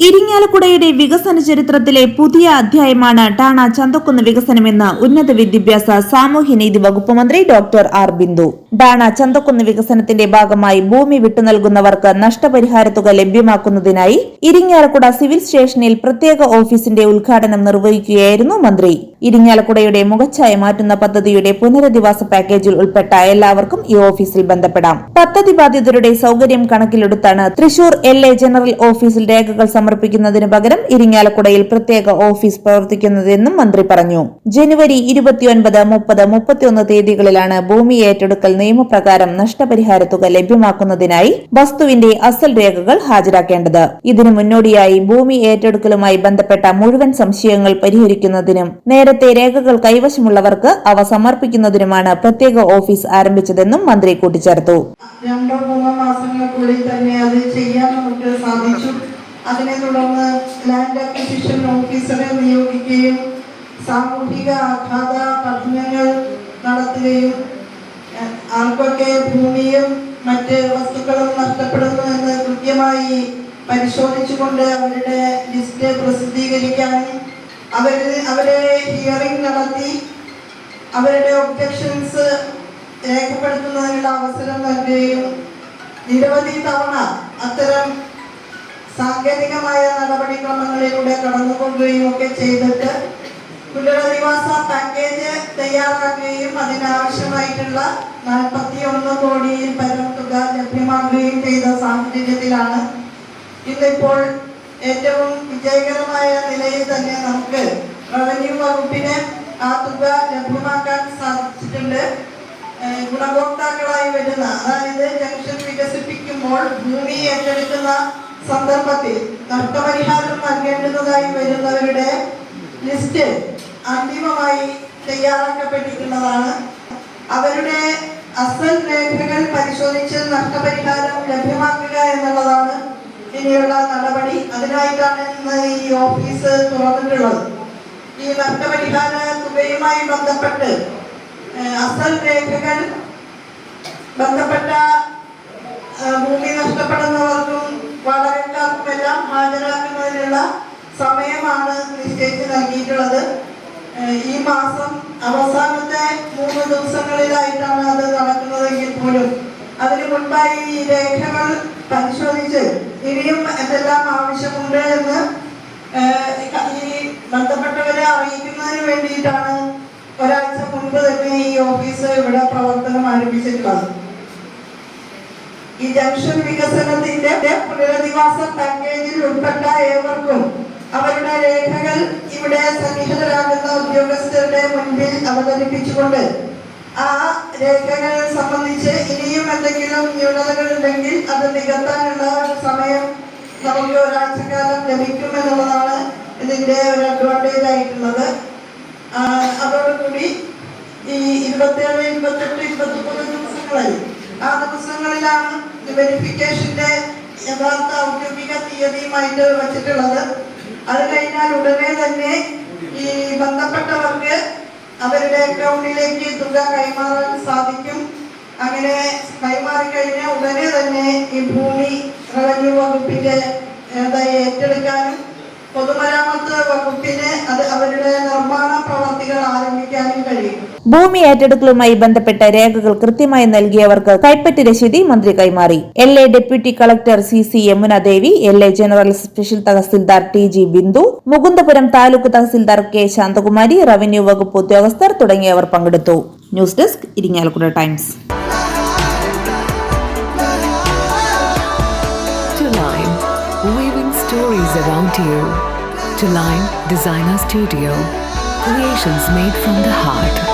ഇരിങ്ങാലക്കുടയുടെ വികസന ചരിത്രത്തിലെ പുതിയ അധ്യായമാണ് ടാണ ചന്തക്കുന്ന് വികസനമെന്ന് ഉന്നത വിദ്യാഭ്യാസ സാമൂഹ്യനീതി വകുപ്പ് മന്ത്രി ഡോക്ടർ ആർ ബിന്ദു. ടാണ ചന്തക്കുന്ന് വികസനത്തിന്റെ ഭാഗമായി ഭൂമി വിട്ടു നൽകുന്നവർക്ക് നഷ്ടപരിഹാരത്തുക ലഭ്യമാക്കുന്നതിനായി ഇരിങ്ങാലക്കുട സിവിൽ സ്റ്റേഷനിൽ പ്രത്യേക ഓഫീസിന്റെ ഉദ്ഘാടനം നിർവഹിക്കുകയായിരുന്നു മന്ത്രി. ഇരിങ്ങാലക്കുടയുടെ മുഖച്ഛായ മാറ്റുന്ന പദ്ധതിയുടെ പുനരധിവാസ പാക്കേജിൽ ഉൾപ്പെട്ട എല്ലാവർക്കും ഈ ഓഫീസിൽ ബന്ധപ്പെടാം. പദ്ധതി ബാധിതരുടെ സൗകര്യം കണക്കിലെടുത്താണ് തൃശൂർ എൽ ജനറൽ ഓഫീസിൽ രേഖകൾ സമർപ്പിക്കുന്നതിന് പകരം ഇരിങ്ങാലക്കുടയിൽ പ്രത്യേക ഓഫീസ് പ്രവർത്തിക്കുന്നതെന്നും മന്ത്രി പറഞ്ഞു. ജനുവരി ഇരുപത്തിയൊൻപത് മുപ്പത് മുപ്പത്തിയൊന്ന് തീയതികളിലാണ് ഭൂമി ഏറ്റെടുക്കൽ നിയമപ്രകാരം നഷ്ടപരിഹാര തുക ലഭ്യമാക്കുന്നതിനായി വസ്തുവിന്റെ അസൽ രേഖകൾ ഹാജരാക്കേണ്ടത്. ഇതിനു മുന്നോടിയായി ഭൂമി ഏറ്റെടുക്കലുമായി ബന്ധപ്പെട്ട മുഴുവൻ സംശയങ്ങൾ പരിഹരിക്കുന്നതിനും നേരത്തെ രേഖകൾ കൈവശമുള്ളവർക്ക് അവ സമർപ്പിക്കുന്നതിനുമാണ് പ്രത്യേക ഓഫീസ് ആരംഭിച്ചതെന്നും മന്ത്രി കൂട്ടിച്ചേർത്തു. രണ്ടോ മൂന്നോ മാസങ്ങൾക്കുള്ളിൽ തന്നെ അത് ചെയ്യാൻ നമുക്ക് സാധിച്ചു. അതിനെ തുടർന്ന് ലാൻഡ് അക്വിസിഷൻ ഓഫീസറെ നിയോഗിക്കുകയും സാമൂഹിക ആഘാത പഠനങ്ങൾ നടത്തുകയും ആർക്കൊക്കെ ഭൂമിയും മറ്റ് വസ്തുക്കളും നഷ്ടപ്പെടുന്നു എന്ന് കൃത്യമായി പരിശോധിച്ചുകൊണ്ട് അവരുടെ ലിസ്റ്റ് പ്രസിദ്ധീകരിക്കാനും അവർ അവരെ ഹിയറിംഗ് നടത്തി. അവരുടെ ഒബ്ജക്ഷൻസ് രേഖപ്പെടുത്തുന്നതിനുള്ള അവസരം നൽകുകയും നിരവധി തവണ അത്തരം സാങ്കേതികമായ നടപടിക്രമങ്ങളിലൂടെ കടന്നുപോകുകയും ഒക്കെ ചെയ്തിട്ട് പുനരധിവാസ പാക്കേജ് തയ്യാറാക്കുകയും അതിനാവശ്യമായിട്ടുള്ള നാൽപ്പത്തി ഒന്ന് കോടിയിൽ പരം തുക ലഭ്യമാക്കുകയും ചെയ്ത സാഹചര്യത്തിലാണ് ഇന്നിപ്പോൾ ഏറ്റവും വിജയകരമായ നിലയിൽ തന്നെ നമുക്ക് റവന്യൂ വകുപ്പിന് ആ തുക ലഭ്യമാക്കാൻ സാധിച്ചിട്ടുണ്ട്. ഗുണഭോക്താക്കളായി വരുന്ന അതായത് ജംഗ്ഷൻ വികസിപ്പിക്കുമ്പോൾ ഭൂമി ഏറ്റെടുക്കുന്ന സന്ദർഭത്തിൽ നഷ്ടപരിഹാരം നൽകേണ്ടതായി വരുന്നവരുടെ ലിസ്റ്റ് അന്തിമമായി തയ്യാറാക്കപ്പെട്ടിട്ടുള്ളതാണ്. അവരുടെ അസൽ രേഖകൾ പരിശോധിച്ച് നഷ്ടപരിഹാരം ലഭ്യമാക്കുക എന്നുള്ളതാണ് ഇനിയുള്ള നടപടി. അതിനായിട്ടാണ് ഇന്ന് ഈ ഓഫീസ് തുറന്നിട്ടുള്ളത്. ഈ നഷ്ടപരിഹാര തുകയുമായി ബന്ധപ്പെട്ട് അസൽ രേഖകൾ ബന്ധപ്പെട്ട ഭൂമി നഷ്ടപ്പെടുന്നവർക്കും വാടകക്കാർക്കുമെല്ലാം ഹാജരാക്കുന്നതിനുള്ള സമയമാണ് നിശ്ചയിച്ച് നൽകിയിട്ടുള്ളത്. ഈ മാസം അവസാനത്തെ മൂന്ന് ദിവസങ്ങളിലായിട്ടാണ് അത് നടക്കുന്നതെങ്കിൽ പോലും അതിനു മുൻപായി ഈ രേഖകൾ പരിശോധിച്ച് ഇനിയും എന്തെല്ലാം ആവശ്യമുണ്ട് എന്ന് ഈ ബന്ധപ്പെട്ടവരെ അറിയിക്കുന്നതിന് വേണ്ടിയിട്ടാണ് ഒരാഴ്ച മുൻപ് തന്നെ ഈ ഓഫീസ് ഇവിടെ പ്രവർത്തനം ആരംഭിച്ചിട്ടുള്ളത്. ഈ ജംഗ്ഷൻ വികസനത്തിന്റെ പുനരധിവാസ പാക്കേജിൽ ഉൾപ്പെട്ട ഏവർക്കും അവരുടെ രേഖകൾ ഇവിടെ സന്നിഹിതരാകുന്ന ഉദ്യോഗസ്ഥരുടെ മുൻപിൽ അവതരിപ്പിച്ചുകൊണ്ട് ആ രേഖകൾ സംബന്ധിച്ച് ഇനിയും എന്തെങ്കിലും ന്യൂനതകൾ ഉണ്ടെങ്കിൽ അത് നികത്താനുള്ള സമയം നമുക്ക് ഒരാഴ്ചക്കാലം ലഭിക്കുമെന്നുള്ളതാണ് ഇതിന്റെ ഒരു അഡ്വാന്റേജ് ആയിട്ടുള്ളത്. അതോടുകൂടി ഈ ഇരുപത്തിയേഴ് ഇരുപത്തെട്ട് ഇരുപത്തി മൂന്ന് ദിവസങ്ങളിൽ ആ ദിവസങ്ങളിലാണ് വെരിഫിക്കേഷന്റെ യഥാർത്ഥ ഔദ്യോഗിക തീയതിയുമായിട്ട് വച്ചിട്ടുള്ളത്. അത് കഴിഞ്ഞാൽ ഉടനെ തന്നെ ഈ ബന്ധപ്പെട്ടവർക്ക് അവരുടെ അക്കൗണ്ടിലേക്ക് തുക കൈമാറാൻ സാധിക്കും. അങ്ങനെ കൈമാറി കഴിഞ്ഞാൽ ഉടനെ തന്നെ ഈ ഭൂമി റവന്യൂ വകുപ്പിന്റെ ഏറ്റെടുക്കാനും പൊതുമരാമത്ത് വകുപ്പിന് അത് അവരുടെ നിർമ്മാണ പ്രവർത്തികൾ ആരംഭിക്കാനും ഭൂമി ഏറ്റെടുക്കലുമായി ബന്ധപ്പെട്ട രേഖകൾ കൃത്യമായി നൽകിയവർക്ക് കൈപ്പറ്റ് രശീതി മന്ത്രി കൈമാറി. L A deputy collector C C Yamunadevi L A general special tahsildar T G Bindu Mukundapuram taluk tahsildar K Shanthakumari revenue വകുപ്പ് ഉദ്യോഗസ്ഥർ തുടങ്ങിയവർ പങ്കെടുത്തു. News desk Irinjalakuda Times Studio, creations made from the heart.